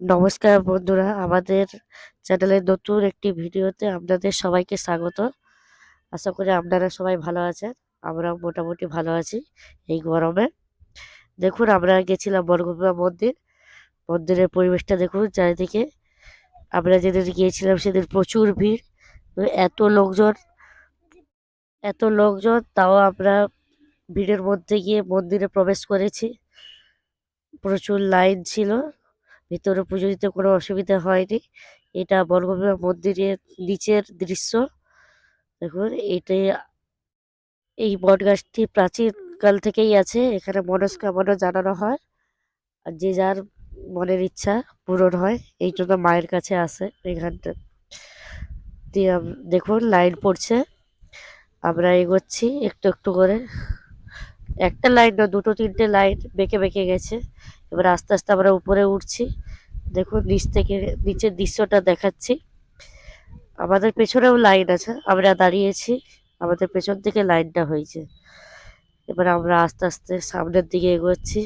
নমস্কার বন্ধুরা, আমাদের চ্যানেলের নতুন একটি ভিডিওতে আপনাদের সবাইকে স্বাগত। আশা করি আপনারা সবাই ভালো আছেন, আমরাও মোটামুটি ভালো আছি এই গরমে। দেখুন, আমরা গেছিলাম বরগুনা মন্দির। মন্দিরের পরিবেশটা দেখুন চারিদিকে। আমরা যেদিন গিয়েছিলাম সেদিন প্রচুর ভিড়। এত লোকজন এত লোকজন, তাও আমরা ভিড়ের মধ্যে গিয়ে মন্দিরে প্রবেশ করেছি। প্রচুর লাইন ছিল। ভিতরে পুজো দিতে কোনো অসুবিধা হয়নি। এটা বর্গভীমা মন্দিরের নিচের দৃশ্য। দেখুন এটাই এই বট গাছটি প্রাচীনকাল থেকেই আছে। এখানে মনস্কামনা জানানো হয়। আর যে যার মনের ইচ্ছা পূরণ হয়, এই জন্য মায়ের কাছে আসে এখানটা। দিয়ে দেখুন, লাইন পড়ছে। আমরা এগোচ্ছি একটু একটু করে। একটা লাইন না দুটো তিনটে লাইন বেঁকে বেঁকে গেছে। এবার আস্তে আস্তে আমরা উপরে উঠছি। দেখুন, নিচ থেকে, নিচের দৃশ্যটা দেখাচ্ছি। আমাদের পেছনেও লাইন আছে। আমরা দাঁড়িয়েছি। আমাদের পেছন থেকে লাইনটা হয়েছে। এবার আমরা আস্তে আস্তে সামনের দিকে এগোচ্ছি।